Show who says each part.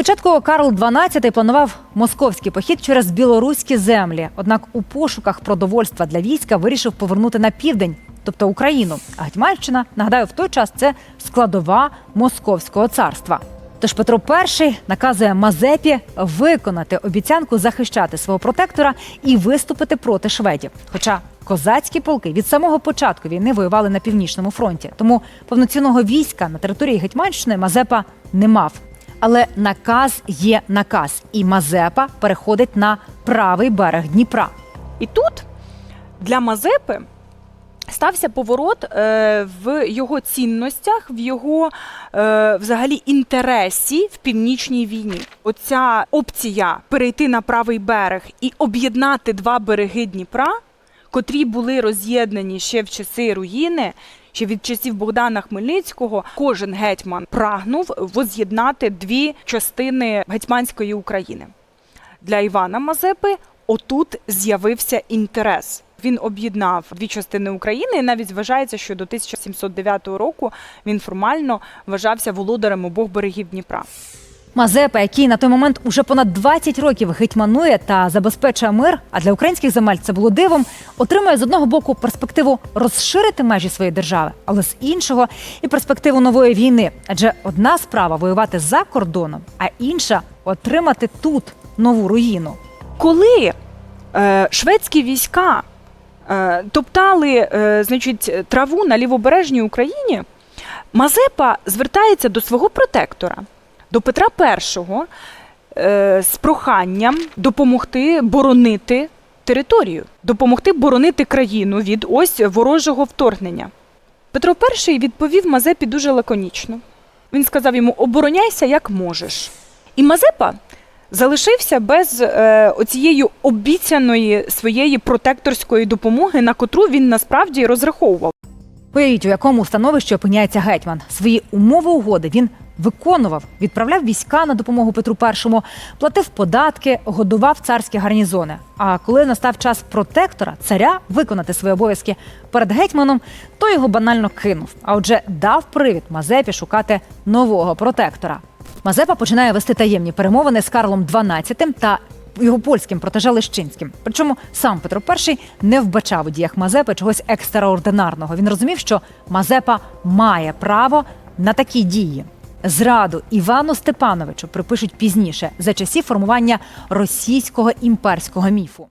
Speaker 1: Спочатку Карл XII планував московський похід через білоруські землі. Однак у пошуках продовольства для війська вирішив повернути на південь, тобто Україну. А Гетьманщина, нагадаю, в той час це складова московського царства. Тож Петро І наказує Мазепі виконати обіцянку захищати свого протектора і виступити проти шведів. Хоча козацькі полки від самого початку війни воювали на північному фронті, тому повноцінного війська на території Гетьманщини Мазепа не мав. Але наказ є наказ, і Мазепа переходить на правий берег Дніпра.
Speaker 2: І тут для Мазепи стався поворот е, в його цінностях, в його е, взагалі інтересі в північній війні. Оця опція перейти на правий берег і об'єднати два береги Дніпра, котрі були роз'єднані ще в часи руїни. Ще від часів Богдана Хмельницького кожен гетьман прагнув воз'єднати дві частини гетьманської України. Для Івана Мазепи отут з'явився інтерес. Він об'єднав дві частини України, і навіть вважається, що до 1709 року він формально вважався володарем обох берегів Дніпра.
Speaker 1: Мазепа, який на той момент уже понад 20 років гетьманує та забезпечує мир, а для українських земель це було дивом, отримує з одного боку перспективу розширити межі своєї держави, але з іншого і перспективу нової війни. Адже одна справа воювати за кордоном, а інша отримати тут нову руїну.
Speaker 2: Коли е, шведські війська е, топтали е, значить, траву на лівобережній Україні, Мазепа звертається до свого протектора, до Петра І, е, з проханням допомогти боронити територію, допомогти боронити країну від ось ворожого вторгнення. Петро І відповів Мазепі дуже лаконічно. Він сказав йому: обороняйся як можеш. І Мазепа залишився без е, оцієї обіцяної своєї протекторської допомоги, на котру він насправді розраховував.
Speaker 1: Уявіть, у якому становищі опиняється гетьман. Свої умови угоди він виконував, відправляв війська на допомогу Петру І, платив податки, годував царські гарнізони. А коли настав час протектора, царя виконати свої обов'язки перед гетьманом, то його банально кинув. А отже, дав привід Мазепі шукати нового протектора. Мазепа починає вести таємні перемовини з Карлом XII та його польським протеже Лещинським. Причому сам Петро І не вбачав у діях Мазепи чогось екстраординарного. Він розумів, що Мазепа має право на такі дії. Зраду Івану Степановичу припишуть пізніше за часів формування російського імперського міфу.